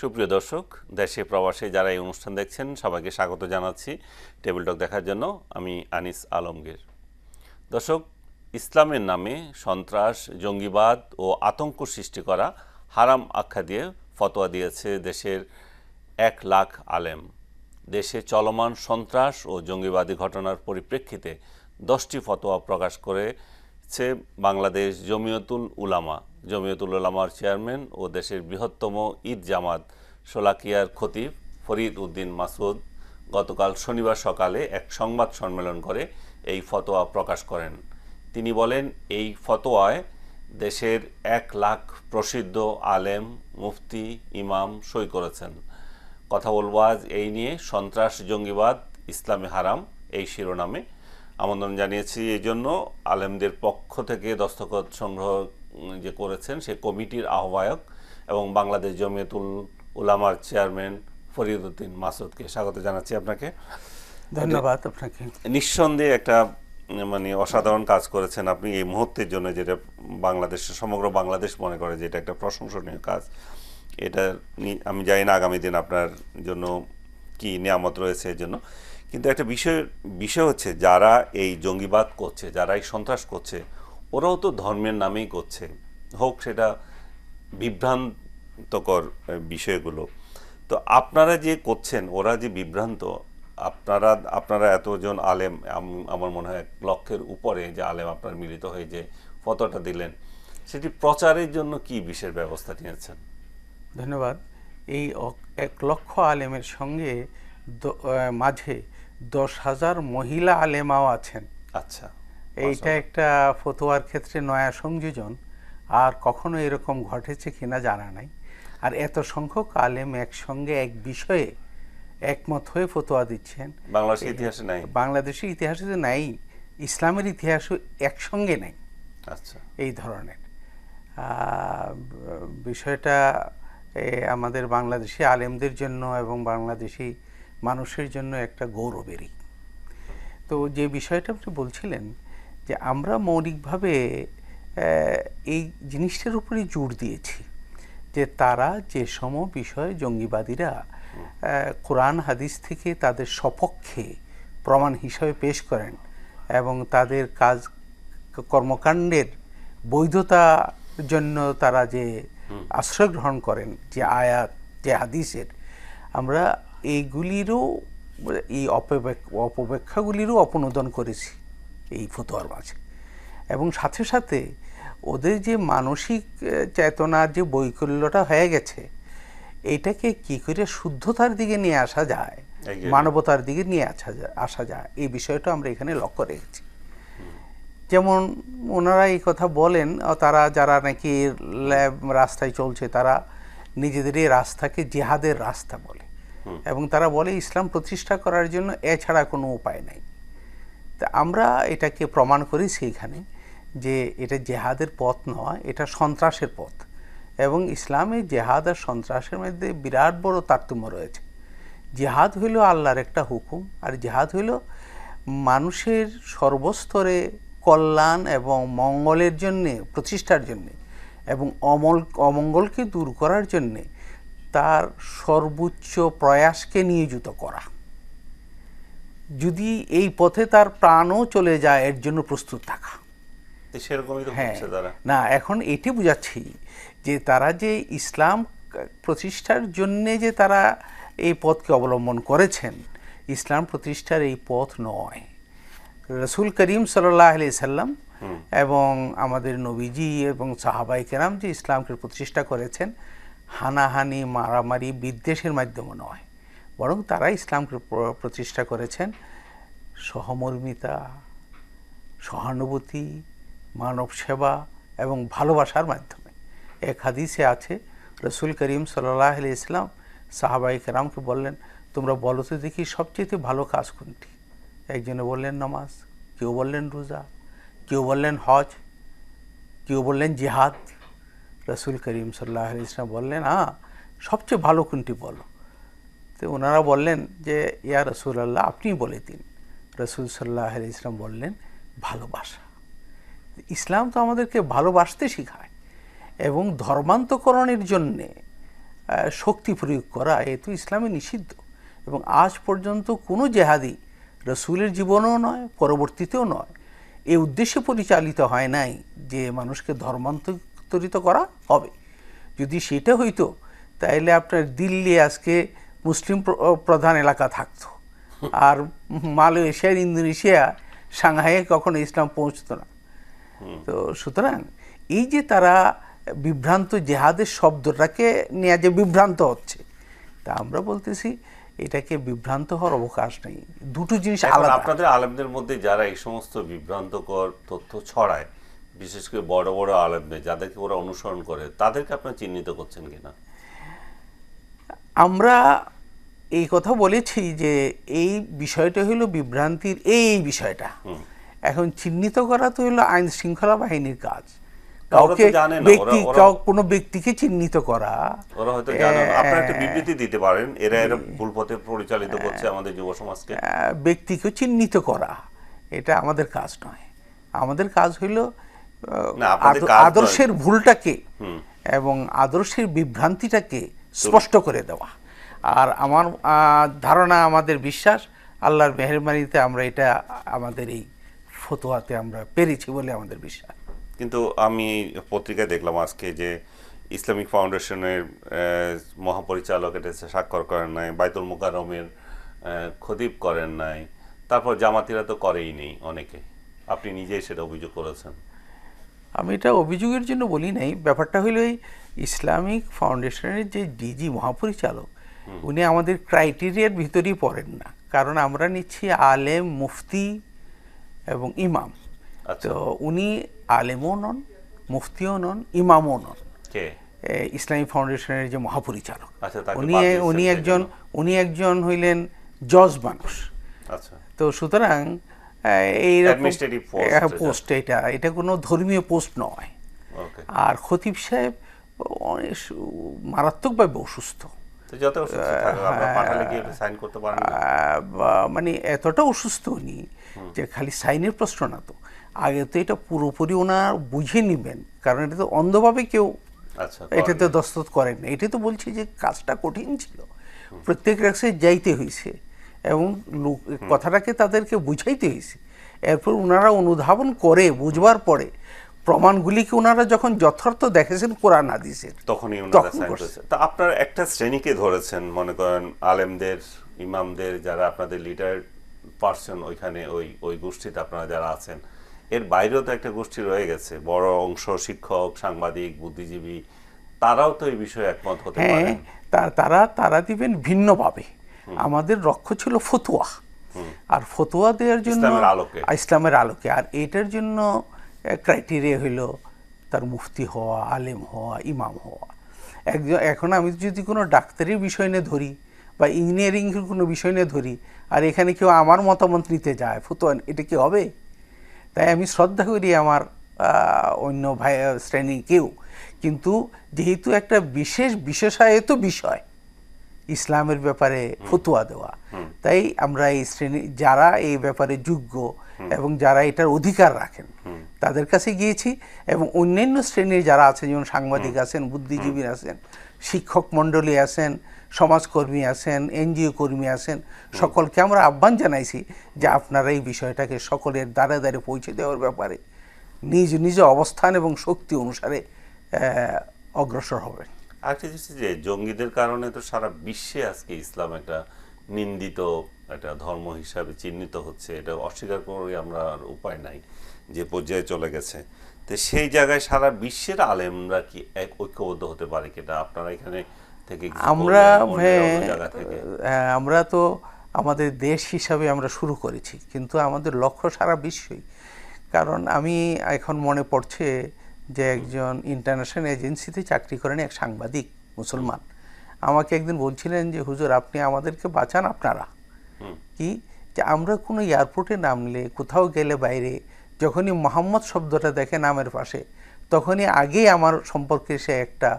সুপ্রিয় দর্শক, দেশে প্রবাসে যারা এই অনুষ্ঠান দেখছেন, সবাইকে স্বাগত জানাচ্ছি টেবিল টক দেখার জন্য। আমি আনিস আলমগীর। দর্শক, ইসলামের নামে সন্ত্রাস, জঙ্গিবাদ ও আতঙ্ক সৃষ্টি করা হারাম আখ্যা দিয়ে ফতোয়া দিয়েছে দেশের এক লাখ আলেম। দেশে চলমান সন্ত্রাস ও জঙ্গিবাদী ঘটনার পরিপ্রেক্ষিতে দশটি ফতোয়া প্রকাশ করেছে বাংলাদেশ জমিয়তুল উলামা। জমিয়তুল উলামার চেয়ারম্যান ও দেশের বৃহত্তম ঈদ জামাত সোলাকিয়ার খতিব ফরিদ উদ্দিন মাসুদ গতকাল শনিবার সকালে এক সংবাদ সম্মেলন করে এই ফতোয়া প্রকাশ করেন। তিনি বলেন, এই ফতোয়ায় দেশের এক লাখ প্রসিদ্ধ আলেম, মুফতি, ইমাম সই করেছেন। কথা বলব আজ এই নিয়ে সন্ত্রাস, জঙ্গিবাদ, ইসলামে হারাম এই শিরোনামে আমন্ত্রণ জানিয়েছি। এই জন্য আলেমদের পক্ষ থেকে দস্তখত সংগ্রহ যে করেছেন সে কমিটির আহ্বায়ক এবং বাংলাদেশ জমিয়তুল উলামার চেয়ারম্যান ফরিদউদ্দিন মাসুদকে স্বাগত জানাচ্ছি আপনাকে। ধন্যবাদ আপনাকে। নিঃসন্দেহে একটা মানে অসাধারণ কাজ করেছেন আপনি এই মুহূর্তের জন্য যেটা বাংলাদেশ সমগ্র বাংলাদেশ মনে করে যে এটা একটা প্রশংসনীয় কাজ। এটা আমি জানি না আগামী দিন আপনার জন্য কি নিয়ামত রয়েছে এর জন্য। কিন্তু একটা বিষয় বিষয় হচ্ছে যারা এই জঙ্গিবাদ করছে যারা এই সন্ত্রাস করছে ওরাও তো ধর্মের নামেই করছে। হোক সেটা বিভ্রান্তকর বিষয়গুলো। তো আপনারা যে করছেন ওরা যে বিভ্রান্ত আপনারা আপনারা এতজন আলেম আমার মনে হয় এক লক্ষের উপরে যে আলেম আপনার মিলিত হয়ে যে ফতোটা দিলেন সেটি প্রচারের জন্য কি বিশেষ ব্যবস্থা নিয়েছেন? ধন্যবাদ। এই এক লক্ষ আলেমের সঙ্গে মাঝে দশ হাজার মহিলা আলেমাও আছেন। আচ্ছা। এইটা একটা ফতোয়ার ক্ষেত্রে নয়া সংযোজন আর কখনো এরকম ঘটেছে কিনা জানা নাই। আর এত সংখ্যক আলেম একসঙ্গে এক বিষয়ে একমত হয়ে ফতোয়া দিচ্ছেন। বাংলাদেশের ইতিহাসে নাই। বাংলাদেশের ইতিহাসে তো নাই ইসলামের ইতিহাসও একসঙ্গে নেই। আচ্ছা। এই ধরনের। বিষয়টা আমাদের বাংলাদেশি আলেমদের জন্য এবং বাংলাদেশি মানুষের জন্য একটা গৌরবেরই। তো যে বিষয়টা আপনি বলছিলেন যে আমরা মৌলিকভাবে এই জিনিসটার উপরেই জোর দিয়েছি যে তারা যে সম বিষয়ে জঙ্গিবাদীরা কোরআন হাদিস থেকে তাদের সপক্ষে প্রমাণ হিসাবে পেশ করেন এবং তাদের কাজ কর্মকাণ্ডের বৈধতার জন্য তারা যে আশ্রয় গ্রহণ করেন যে আয়াত যে হাদিসের আমরা এইগুলিরও এই অপব্যাখ্যাগুলিরও অপনোদন করেছি। এই ফতোয়ার মাঝে। এবং সাথে সাথে ওদের যে মানসিক চেতনার যে বৈকল্যটা হয়ে গেছে এটাকে কি করে শুদ্ধতার দিকে নিয়ে আসা যায় মানবতার দিকে নিয়ে আসা যায় আসা যায় এই বিষয়টা আমরা এখানে লক্ষ্য রেখেছি। যেমন ওনারা এই কথা বলেন তারা যারা নাকি ল্যাব রাস্তায় চলছে তারা নিজেদের এই রাস্তাকে জেহাদের রাস্তা বলে। এবং তারা বলে ইসলাম প্রতিষ্ঠা করার জন্য এছাড়া কোনো উপায় নাই। তা আমরা এটাকে প্রমাণ করি সেইখানে যে এটা জেহাদের পথ নয়, এটা সন্ত্রাসের পথ। এবং ইসলামে জেহাদ আর সন্ত্রাসের মধ্যে বিরাট বড় তারতম্য রয়েছে। জেহাদ হইল আল্লাহর একটা হুকুম, আর জেহাদ হইল মানুষের সর্বস্তরে কল্যাণ এবং মঙ্গলের জন্যে, প্রতিষ্ঠার জন্যে এবং অমল, অমঙ্গলকে দূর করার জন্যে তার সর্বোচ্চ প্রয়াসকে নিয়োজিত করা। যদি এই পথে তার প্রাণও চলে যায় এর জন্য প্রস্তুত থাকা। সেরকমই হ্যাঁ। না এখন এটি বুঝাচ্ছি যে তারা যে ইসলাম প্রতিষ্ঠার জন্যে যে তারা এই পথকে অবলম্বন করেছেন ইসলাম প্রতিষ্ঠার এই পথ নয়। রসুল করিম সাল্লাহ আলি সাল্লাম এবং আমাদের নবীজি এবং সাহাবাই কেরাম যে ইসলামকে প্রতিষ্ঠা করেছেন হানাহানি মারামারি বিদ্বেষের মাধ্যমে নয়। বরং তারা ইসলামকে প্রতিষ্ঠা করেছেন। সহমর্মিতা, সহানুভূতি, মানব সেবা এবং ভালোবাসার মাধ্যমে। এক হাদিসে আছে, রসুল করিম সাল্লাহ আলি ইসলাম সাহাবাই কেরামকে বললেন, তোমরা বলো তো দেখি সবচেয়ে ভালো কাজ কোনটি? একজনে বললেন, নামাজ। কেউ বললেন, রোজা। কেউ বললেন, হজ। কেউ বললেন, জিহাদ। রসুল করিম সাল্লাহ আলি ইসলাম বললেন হ্যাঁ সবচেয়ে ভালো কোনটি বলো? তো ওনারা বললেন যে, ইয়া রসুল আল্লাহ আপনি বলে দিন। রসুল সাল্লাহ আলি ইসলাম বললেন, ভালোবাসা। ইসলাম তো আমাদেরকে ভালোবাসতে শেখায় এবং ধর্মান্তকরণের জন্যে শক্তি প্রয়োগ করা, এ তো ইসলামে নিষিদ্ধ। এবং আজ পর্যন্ত কোনো জেহাদি রসুলের জীবনেও নয়, পরবর্তীতেও নয়। এই উদ্দেশ্যে পরিচালিত হয় নাই যে, মানুষকে ধর্মান্তরিত করা হবে। যদি সেটা হইতো, তাইলে আপনার দিল্লি আজকে মুসলিম প্র- প্রধান এলাকা থাকতো। আর মালয়েশিয়ার ইন্দোনেশিয়া সাংহাইয়ে কখনো ইসলাম পৌঁছতো না। তো সুতরাং এই যে তারা বিভ্রান্ত জেহাদের শব্দটাকে নিয়ে যে বিভ্রান্ত হচ্ছে তা আমরা বলতেছি এটাকে বিভ্রান্ত হওয়ার অবকাশ নেই। দুটো জিনিস আলাদা। আপনাদের আলেমদের মধ্যে যারা এই সমস্ত বিভ্রান্তকর তথ্য ছড়ায় বিশেষ করে বড় বড় আলেমদের যাদেরকে ওরা অনুসরণ করে তাদেরকে আপনারা চিহ্নিত করছেন কিনা? আমরা এই কথা বলেছি যে এই বিষয়টা হলো বিভ্রান্তির এই বিষয়টা। এখন চিহ্নিত করা তো হলো আইন শৃঙ্খলা বাহিনীর কাজ। কাউকে ব্যক্তি কোনো ব্যক্তিকে চিহ্নিত করা ওরা হয়তো জানেন আপনারা একটা বিবৃতি দিতে পারেন। এরা এরা ভুল পথে পরিচালিত করছে আমাদের যুব সমাজকে। ব্যক্তিকে চিহ্নিত করা এটা আমাদের কাজ নয়। আমাদের কাজ নয়। আদর্শের ভুলটাকে এবং আদর্শের বিভ্রান্তিটাকে স্পষ্ট করে দেওয়া। আর আমার ধারণা আমাদের বিশ্বাস আল্লাহর মেহরবানিতে আমরা এটা আমাদের এই ফতোয়াতে আমরা পেরেছি বলে আমাদের বিশ্বাস। কিন্তু আমি পত্রিকায় দেখলাম আজকে যে ইসলামিক ফাউন্ডেশনের মহাপরিচালক এটা স্বাক্ষর করেন নাই বাইতুল মুকাররমের আহ, খতিব করেন নাই তারপর জামাতিরা তো করেই নেই অনেকে। আপনি নিজেই সেটা অভিযোগ করেছেন। আমি এটা অভিযোগের জন্য বলি নাই। ব্যাপারটা হলো এই ইসলামিক ফাউন্ডেশনের যে ডিজি মহাপরিচালক উনি আমাদের ক্রাইটেরিয়ার ভিতরেই পড়েন না। কারণ আমরা নিচ্ছি আলেম মুফতি এবং ইমাম। আচ্ছা। তো উনি আলেমও নন মুফতিও নন ইমামও নন। কে? এ, ইসলামী ফাউন্ডেশনের যে মহাপরিচালক। আচ্ছা, উনি উনি একজন উনি একজন হইলেন জজ মানুষ। আচ্ছা। তো সুতরাং এই Administrative post এটা। পোস্ট এটা। এটা কোনো ধর্মীয় পোস্ট নয়। আর খতিব সাহেব মারাত্মকভাবে অসুস্থ। তো বা- মানে এতটা অসুস্থ উনি যে খালি সাইনের প্রশ্ন না তো। আগে তো এটা পুরোপুরি ওনার বুঝে নেবেন কারণ এটা তো অন্ধভাবে কেউ আচ্ছা এটাতে দস্তত করেন না। এটা তো বলছি যে কাজটা কঠিন ছিল। প্রত্যেক রাস্তে যাইতে হয়েছে এবং লোক- কথাটাকে তাদেরকে বুঝাইতে হয়েছে এরপর ওনারা অনুধাবন করে বুঝবার পরে প্রমাণগুলিকে ওনারা যখন যথার্থ দেখেছেন কোরআন হাদিসের তখনই ওনারা তা আপনার একটা শ্রেণীকে ধরেছেন মনে করেন আলেমদের ইমামদের যারা আপনাদের লিডার পার্সন ওইখানে ওই ওই গোষ্ঠীতে আপনারা যারা আছেন এর বাইরেও তো একটা গোষ্ঠী রয়ে গেছে বড় অংশ শিক্ষক সাংবাদিক বুদ্ধিজীবী তারাও তো এই বিষয়ে একমত হতে হ্যাঁ পারেন। তা- তারা তারা দিবেন ভিন্নভাবে। আমাদের লক্ষ্য ছিল ফতুয়া। আর ফতুয়া দেওয়ার জন্য। ইসলামের আলোকে। আর এটার জন্য ক্রাইটেরিয়া হইল তার মুফতি হওয়া, আলেম হওয়া, ইমাম হওয়া। একজন, এখন আমি যদি কোনো ডাক্তারির বিষয় নিয়ে ধরি বা ইঞ্জিনিয়ারিংয়ের কোনো বিষয় নিয়ে ধরি, আর এখানে কেউ আমার মতামত নিতে যায়, ফতুয়া, এটা কি হবে? তাই আমি শ্রদ্ধা করি আমার অন্য ভাই শ্রেণি কেউ। কিন্তু যেহেতু একটা বিশেষ, বিশেষায়িত বিষয় ইসলামের ব্যাপারে ফতুয়া দেওয়া। তাই আমরা এই শ্রেণি যারা এই ব্যাপারে যোগ্য এবং যারা এটার অধিকার রাখেন তাদের কাছে গিয়েছি এবং অন্যান্য শ্রেণির যারা আছেন যেমন সাংবাদিক আছেন বুদ্ধিজীবী আছেন শিক্ষক মণ্ডলী আছেন সমাজকর্মী আছেন এনজিও কর্মী আছেন সকলকে আমরা আহ্বান জানাইছি যে আপনারা এই বিষয়টাকে সকলের দ্বারে দ্বারে পৌঁছে দেওয়ার ব্যাপারে নিজ নিজ অবস্থান এবং শক্তি অনুসারে অগ্রসর হবেন। আরেকটা জিনিস যে জঙ্গিদের কারণে তো সারা বিশ্বে আজকে ইসলাম একটা নিন্দিত একটা ধর্ম হিসাবে চিহ্নিত হচ্ছে। এটা অস্বীকার করে আমরা আর উপায় নাই যে পর্যায়ে চলে গেছে। তো সেই জায়গায় সারা বিশ্বের আলেমরা কি এক ঐক্যবদ্ধ হতে পারে কিনা? আপনারা এখানে থেকে আমরা আমরা তো আমাদের দেশ হিসাবে আমরা শুরু করেছি কিন্তু আমাদের লক্ষ্য সারা বিশ্বই। কারণ আমি এখন মনে পড়ছে যে একজন ইন্টারন্যাশনাল এজেন্সিতে চাকরি করেন এক সাংবাদিক মুসলমান। আমাকে একদিন বলছিলেন যে হুজুর আপনি আমাদেরকে বাঁচান আপনারা। কি? যে আমরা কোনো এয়ারপোর্টে নামলে কোথাও গেলে বাইরে যখনই মোহাম্মদ শব্দটা দেখে নামের পাশে তখনই আগেই আমার সম্পর্কে সে একটা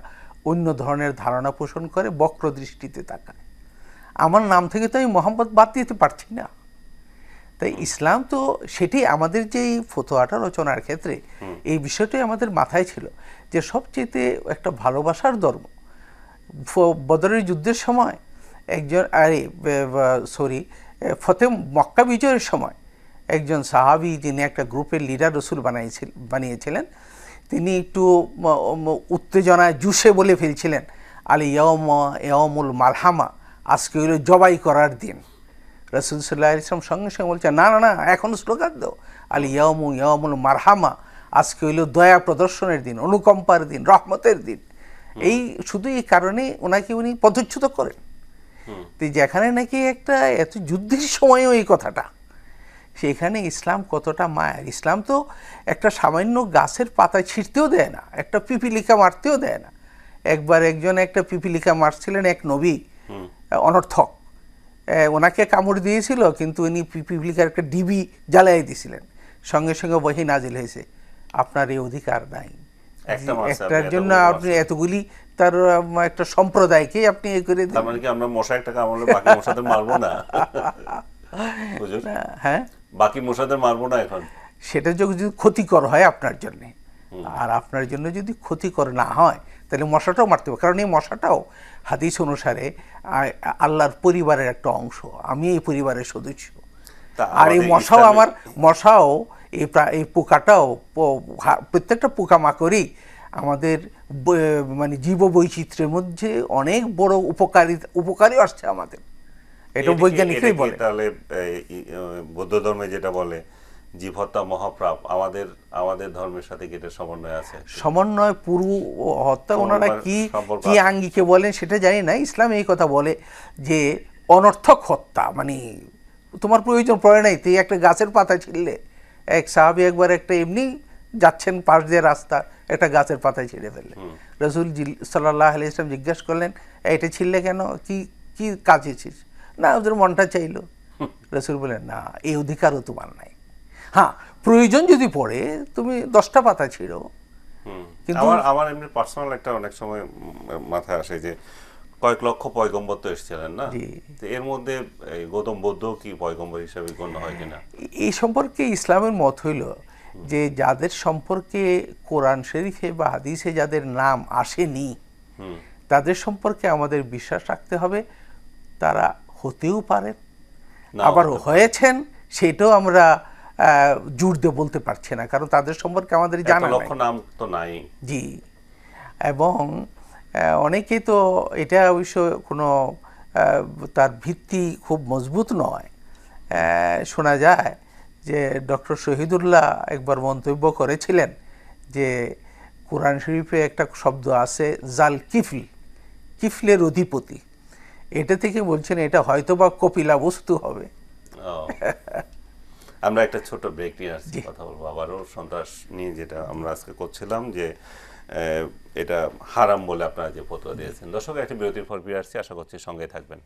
অন্য ধরনের ধারণা পোষণ করে বক্র দৃষ্টিতে তাকায়। আমার নাম থেকে তো আমি মোহাম্মদ বাদ দিতে পারছি না। তাই ইসলাম তো সেটি আমাদের যে এই ফতোয়াটা রচনার ক্ষেত্রে এই বিষয়টাই আমাদের মাথায় ছিল যে সবচেয়ে একটা ভালোবাসার ধর্ম। বদরের যুদ্ধের সময় একজন আরে সরি ফতে মক্কা বিজয়ের সময় একজন সাহাবি যিনি একটা গ্রুপের লিডার রসুল বানাইছিল বানিয়েছিলেন তিনি একটু উত্তেজনায় জুসে বলে ফেলছিলেন আলী ইয়ম ইয়মুল মালহামা আজকে হইল জবাই করার দিন। রসুল সাল্লাহ ইসলাম সঙ্গে সঙ্গে বলছে না না না এখন স্লোগান দাও। আলী ইয়মু ইয়মুল মারহামা আজকে হইল দয়া প্রদর্শনের দিন অনুকম্পার দিন রহমতের দিন। এই শুধু এই কারণে ওনাকে উনি পদচ্যুত করেন। তো যেখানে নাকি একটা এত যুদ্ধের সময়ও এই কথাটা। সেখানে ইসলাম কতটা মায়ার ইসলাম তো একটা সামান্য গাছের পাতা ছিঁড়তেও দেয় না একটা পিপিলিকা মারতেও দেয় না। একবার একজন একটা পিপিলিকা মারছিলেন এক নবী অনর্থক। ওনাকে কামড় দিয়েছিল কিন্তু উনি পিপিলিকার একটা ডিবি জ্বালাই দিয়েছিলেন। সঙ্গে সঙ্গে বহি নাজিল হয়েছে আপনার এই অধিকার নাই। একটার জন্য আপনি এতগুলি তার একটা সম্প্রদায়কে আপনি এ করে দিন মানে কি আমরা মশা একটা কামড়লে বাকি মশাদের মারবো না? হ্যাঁ। বাকি মশাদের মারবো না এখন? সেটা যদি যদি ক্ষতিকর হয় আপনার জন্যে। আর আপনার জন্য যদি ক্ষতিকর না হয় তাহলে মশাটাও মারতে হবে। কারণ এই মশাটাও হাদিস অনুসারে আল্লাহর পরিবারের একটা অংশ। আমি এই পরিবারের সদস্য। আর এই মশাও আমার মশাও এই এই পোকাটাও প্রত্যেকটা পোকামাকড়ই আমাদের মানে জীব বৈচিত্র্যের মধ্যে অনেক বড় উপকারী উপকারী আসছে আমাদের। এটা বৈজ্ঞানিকরাই বলে। তাহলে বৌদ্ধ ধর্মে যেটা বলে জীব হত্যা মহাপ্রাপ আমাদের আমাদের ধর্মের সাথে কি এটা সমন্বয় আছে? সমন্বয় পুরু হত্যা ওনারা কি কি আঙ্গিকে বলেন সেটা জানি না। ইসলাম এই কথা বলে যে অনর্থক হত্যা মানে তোমার প্রয়োজন পড়ে নাই তুই একটা গাছের পাতা ছিঁড়লে। এক সাহাবি একবার একটা এমনি যাচ্ছেন পাশ দিয়ে রাস্তা একটা গাছের পাতায় ছিঁড়ে ফেললে। রসুল সাল্লাহ আলি ইসলাম জিজ্ঞাসা করলেন এটা ছিঁড়লে কেন? কি কি কাজেছিস না ওদের মনটা চাইলো। রসুল বললেন না এই অধিকারও তোমার নাই। হ্যাঁ প্রয়োজন যদি পড়ে তুমি দশটা পাতা ছিঁড়ো। হুম। কিন্তু- আমার আমার এমনি পার্সোনাল একটা অনেক সময় মাথায় আসে যে কয়েক লক্ষ পয়গম্বর তো এসেছিলেন না? এর মধ্যে এই গৌতম বৌদ্ধ কি পয়গম্বর হিসেবে গণ্য হয় কিনা? এই সম্পর্কে ইসলামের মত হইল যে যাদের সম্পর্কে কোরআন শরীফে বা হাদিসে যাদের নাম আসেনি তাদের সম্পর্কে আমাদের বিশ্বাস রাখতে হবে। তারা হতেও পারেন আবার হয়েছেন সেটাও আমরা জোর দিয়ে বলতে পারছে না কারণ তাদের সম্পর্কে আমাদের জানা লক্ষ নাম তো নাই। জি। এবং আহ, অনেকেই তো এটা অবশ্য কোনো তার ভিত্তি খুব মজবুত নয়। শোনা যায় যে ডক্টর শহীদুল্লাহ একবার মন্তব্য করেছিলেন যে কোরআন শরীফে একটা শব্দ আছে জাল কিফল কিফলের অধিপতি। এটা থেকে বলছেন এটা হয়তোবা কপিলা বস্তু হবে। আমরা একটা ছোট ব্রেক নিয়ে আসছি কথা বলব আবারও। সন্ত্রাস নিয়ে যেটা আমরা আজকে করছিলাম যে এটা হারাম বলে আপনারা যে ফতোয়া দিয়েছেন। দর্শক একটা বিরতির পর ফিরে আসছি। আশা করছি সঙ্গে থাকবেন।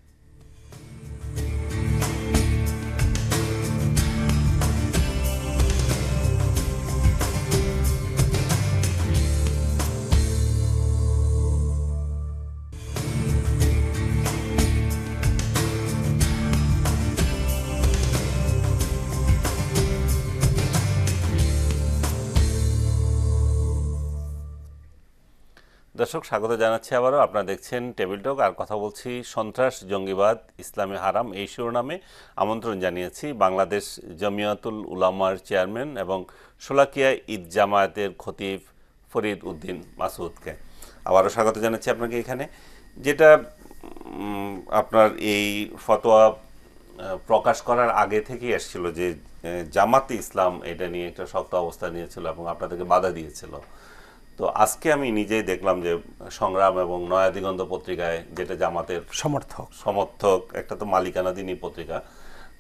দর্শক, স্বাগত জানাচ্ছি আবারও। আপনারা দেখছেন টেবিল টক আর কথা বলছি সন্ত্রাস, জঙ্গিবাদ, ইসলামী হারাম এই শিরোনামে। আমন্ত্রণ জানিয়েছি বাংলাদেশ জমিয়াতুল উলামার চেয়ারম্যান এবং সোলাকিয়া ঈদ জামায়াতের খতিব ফরিদ উদ্দিন মাসুদকে আবারও স্বাগত জানাচ্ছি আপনাকে এখানে, যেটা আপনার এই ফতোয়া প্রকাশ করার আগে থেকেই এসেছিল যে জামাতে ইসলাম এটা নিয়ে একটা শক্ত অবস্থা নিয়েছিল এবং আপনাদেরকে বাধা দিয়েছিল। তো আজকে আমি নিজেই দেখলাম যে সংগ্রাম এবং নয়া দিগন্ত পত্রিকায় যেটা জামাতের সমর্থক। সমর্থক একটা তো মালিকানাধীনই পত্রিকা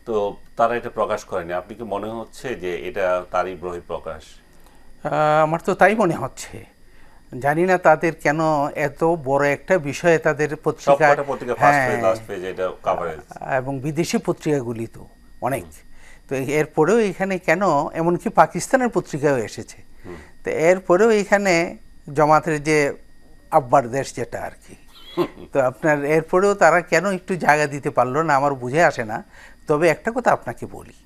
তো তারা এটা প্রকাশ করেনি। আপনি কি মনে হচ্ছে যে এটা তারই বহিঃপ্রকাশ আমার তো তাই মনে হচ্ছে। জানি না তাদের কেন এত বড় একটা বিষয়ে তাদের পত্রিকা হ্যাঁ, পেজ এটা কাভারেজ এবং বিদেশি পত্রিকাগুলি তো অনেক। তো এরপরেও এখানে কেন? এমনকি পাকিস্তানের পত্রিকাও এসেছে। তো এরপরেও এখানে জমাতের যে আব্বার দেশ যেটা আর কি। তো আপনার এরপরেও তারা কেন একটু জায়গা দিতে পারল না আমার বুঝে আসে না। তবে একটা কথা আপনাকে বলি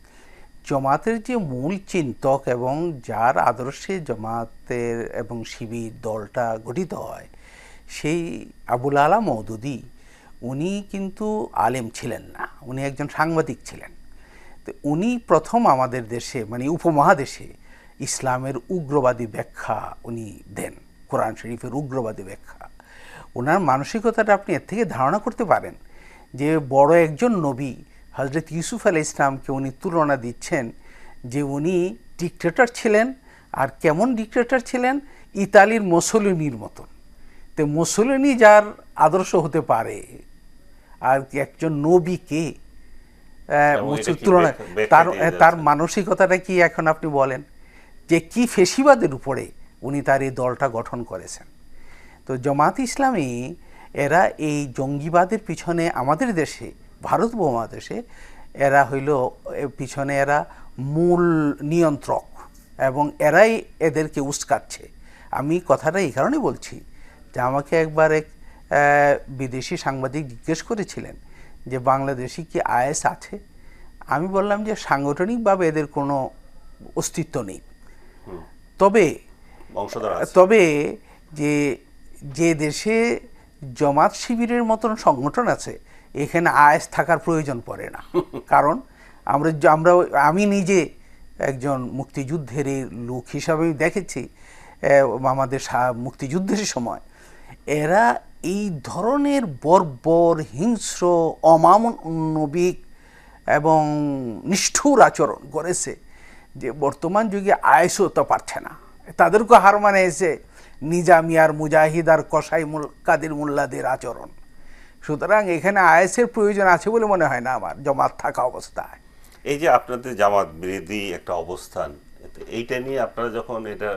জমাতের যে মূল চিন্তক এবং যার আদর্শে জমাতের এবং শিবির দলটা গঠিত হয় সেই আবুল আলা মৌদুদি উনি কিন্তু আলেম ছিলেন না উনি একজন সাংবাদিক ছিলেন। তো উনি প্রথম আমাদের দেশে মানে উপমহাদেশে ইসলামের উগ্রবাদী ব্যাখ্যা উনি দেন কোরআন শরীফের উগ্রবাদী ব্যাখ্যা। ওনার মানসিকতাটা আপনি এর থেকে ধারণা করতে পারেন যে বড় একজন নবী হজরত ইউসুফ আলাই ইসলামকে উনি তুলনা দিচ্ছেন যে উনি ডিকটেটর ছিলেন আর কেমন ডিকটেটর ছিলেন? ইতালির মুসলিনির মতন। তো মুসলিনি যার আদর্শ হতে পারে আর একজন নবীকে তুলনা তার তার মানসিকতাটা কি এখন আপনি বলেন? যে কি ফেসিবাদের উপরে উনি তার এই দলটা গঠন করেছেন। তো জামাত ইসলামী, এরা এই জঙ্গিবাদের পিছনে আমাদের দেশে, ভারত উপমহাদেশে এরা হইল পিছনে এরা মূল নিয়ন্ত্রক এবং এরাই এদেরকে উস্কাচ্ছে। আমি কথাটা এই কারণে বলছি যে আমাকে একবার এক বিদেশি সাংবাদিক জিজ্ঞেস করেছিলেন যে বাংলাদেশি কি আইএস আছে? আমি বললাম যে সাংগঠনিকভাবে এদের কোনো অস্তিত্ব নেই। তবে তবে যে যে দেশে জমাত শিবিরের মতন সংগঠন আছে এখানে আয়েস থাকার প্রয়োজন পড়ে না। কারণ আমরা আমরা আমি নিজে একজন মুক্তিযুদ্ধের লোক হিসাবে দেখেছি আমাদের মুক্তিযুদ্ধের সময়। এরা এই ধরনের বর্বর হিংস্র অমানবিক এবং নিষ্ঠুর আচরণ করেছে। যে বর্তমান যুগে আয়েসও তো পারছে না। তাদেরকে হার মানে এসে নিজামিয়ার মুজাহিদ আর কসাই মুল কাদের মোল্লাদের আচরণ। সুতরাং এখানে আয়েসের প্রয়োজন আছে বলে মনে হয় না আমার জমাত থাকা অবস্থায়। এই যে আপনাদের জামাত বিরোধী একটা অবস্থান এইটা নিয়ে আপনারা যখন এটা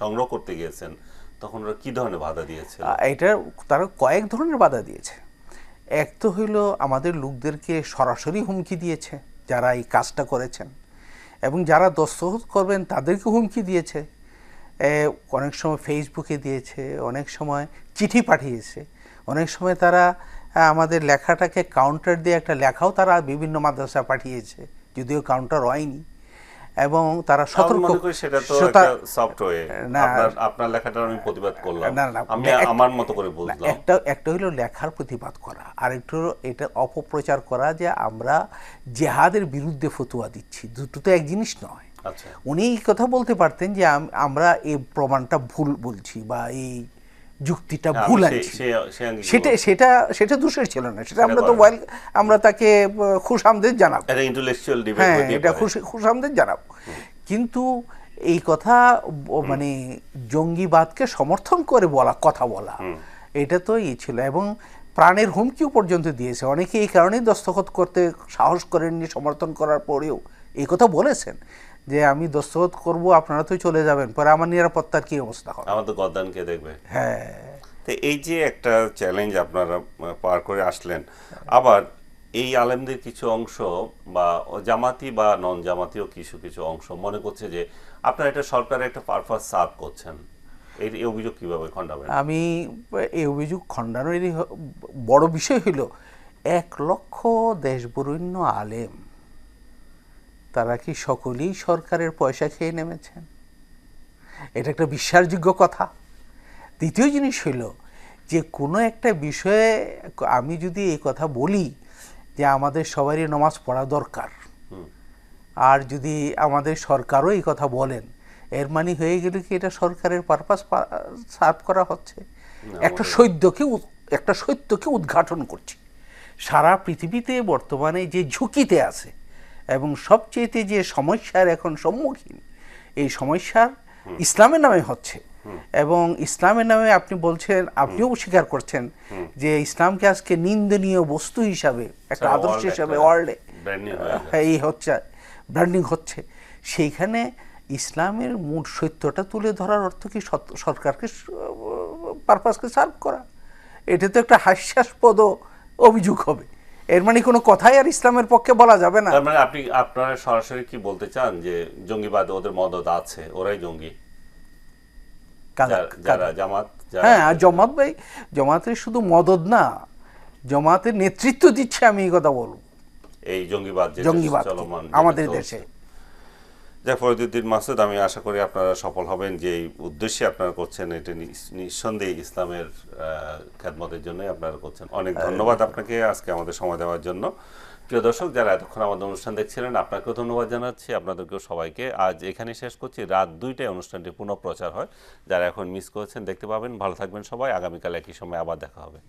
সংগ্রহ করতে গিয়েছেন তখন ওরা কি ধরনের বাধা দিয়েছে? এটা তারা কয়েক ধরনের বাধা দিয়েছে। এক তো হইল আমাদের লোকদেরকে সরাসরি হুমকি দিয়েছে যারা এই কাজটা করেছেন। এবং যারা দস্তখত করবেন তাদেরকে হুমকি দিয়েছে। অনেক সময় ফেসবুকে দিয়েছে, অনেক সময় চিঠি পাঠিয়েছে। অনেক সময় তারা আমাদের লেখাটাকে কাউন্টার দিয়ে একটা লেখাও তারা বিভিন্ন মাদ্রাসা পাঠিয়েছে। যদিও কাউন্টার হয়নি। এবং তারা সতর্ক। সেটা তো একটা সফটওয়্যার। আপনার আপনার লেখাটার আমি প্রতিবাদ করলাম। আমি আমার মতো করে বললাম একটা একটা হলো লেখার প্রতিবাদ করা আর একটা হলো এটা অপপ্রচার করা যে আমরা জেহাদের বিরুদ্ধে ফতুয়া দিচ্ছি। দুটো তো এক জিনিস নয়। আচ্ছা। উনি এই কথা বলতে পারতেন যে আমরা এই প্রমাণটা ভুল বলছি বা এই যুক্তিটা হ্যাঁ, ভুল আঙ্গিকে সেটা সেটা সেটা দোষের ছিল না। সেটা আমরা তো। ওয়েল আমরা তাকে খুশামদের জানাব। এটা ইন্টেলেকচুয়াল ডিবেট হ্যাঁ এটা খুশামদের জানাব। কিন্তু এই কথা মানে জঙ্গিবাদকে সমর্থন করে বলা কথা বলা এটা তো ই ছিল। এবং প্রাণের হুমকিও পর্যন্ত দিয়েছে। অনেকে এই কারণেই দস্তখত করতে সাহস করেননি সমর্থন করার পরেও। এই কথা বলেছেন। যে আমি দস্তখত করব আপনারা তো চলে যাবেন। পরে আমার নিরাপত্তার কি অবস্থা হবে? আমাদের গদ্দানকে দেখবে। হ্যাঁ। তো এই যে একটা চ্যালেঞ্জ আপনারা পার করে আসলেন আবার এই আলেমদের কিছু অংশ বা জামাতি বা নন জামাতিও কিছু কিছু অংশ মনে করছে যে আপনারা এটা সরকারের একটা পারপাস সার্ভ করছেন। এই এই অভিযোগ কীভাবে খণ্ডাবেন? আমি এই অভিযোগ খণ্ডানোরই হ- বড় বিষয় হলো এক লক্ষ দেশবরণ্য আলেম তারা কি সকলেই সরকারের পয়সা খেয়ে নেমেছেন? এটা একটা বিশ্বাসযোগ্য কথা। দ্বিতীয় জিনিস হইল যে কোনো একটা বিষয়ে আমি যদি এই কথা বলি যে আমাদের সবারই নামাজ পড়া দরকার। আর যদি আমাদের সরকারও এই কথা বলেন এর মানে হয়ে গেলে কি এটা সরকারের পারপাস সার্ভ করা হচ্ছে। একটা সত্যকে উদ- একটা সত্যকে উদ্ঘাটন করছি। সারা পৃথিবীতে বর্তমানে যে ঝুঁকিতে আছে এবং সবচেয়েতে যে সমস্যার এখন সম্মুখীন এই সমস্যার ইসলামের নামে হচ্ছে। এবং ইসলামের নামে আপনি বলছেন আপনিও স্বীকার করছেন যে ইসলামকে আজকে নিন্দনীয় বস্তু হিসাবে একটা আদর্শ হিসাবে ওয়ার্ল্ডে branding এই হচ্ছে ব্র্যান্ডিং হচ্ছে। সেইখানে ইসলামের মূল সত্যটা তুলে ধরার অর্থ কি সরকারকে পারপাসকে সার্ভ করা? এটা তো একটা হাস্যাস্পদ অভিযোগ হবে। এর মানে কোনো কথাই আর ইসলামের পক্ষে বলা যাবে না। তার মানে আপনি আপনারা সরাসরি কি বলতে চান যে জঙ্গিবাদ ওদের মদত আছে? ওরাই জঙ্গি। যার- জামাত হ্যাঁ আর জমাত ভাই জমাতের শুধু মদত না জমাতের নেতৃত্ব দিচ্ছে আমি এই কথা বলব। এই জঙ্গিবাদ জঙ্গিবাদ আমাদের দেশে। যা ফরিদুদ্দিন মাসুদ আমি আশা করি আপনারা সফল হবেন যে উদ্দেশ্যে আপনারা করছেন। এটা নিঃসন্দেহে ইসলামের খেদমতের জন্যই আপনারা করছেন। অনেক ধন্যবাদ আপনাকে আজকে আমাদের সময় দেওয়ার জন্য। প্রিয় দর্শক যারা এতক্ষণ আমাদের অনুষ্ঠান দেখছিলেন আপনাকেও ধন্যবাদ জানাচ্ছি। আপনাদেরকেও সবাইকে আজ এখানে শেষ করছি। রাত দুইটায় অনুষ্ঠানটি পুনঃপ্রচার হয়। যারা এখন মিস করেছেন দেখতে পাবেন। ভালো থাকবেন সবাই। আগামীকাল একই সময় আবার দেখা হবে।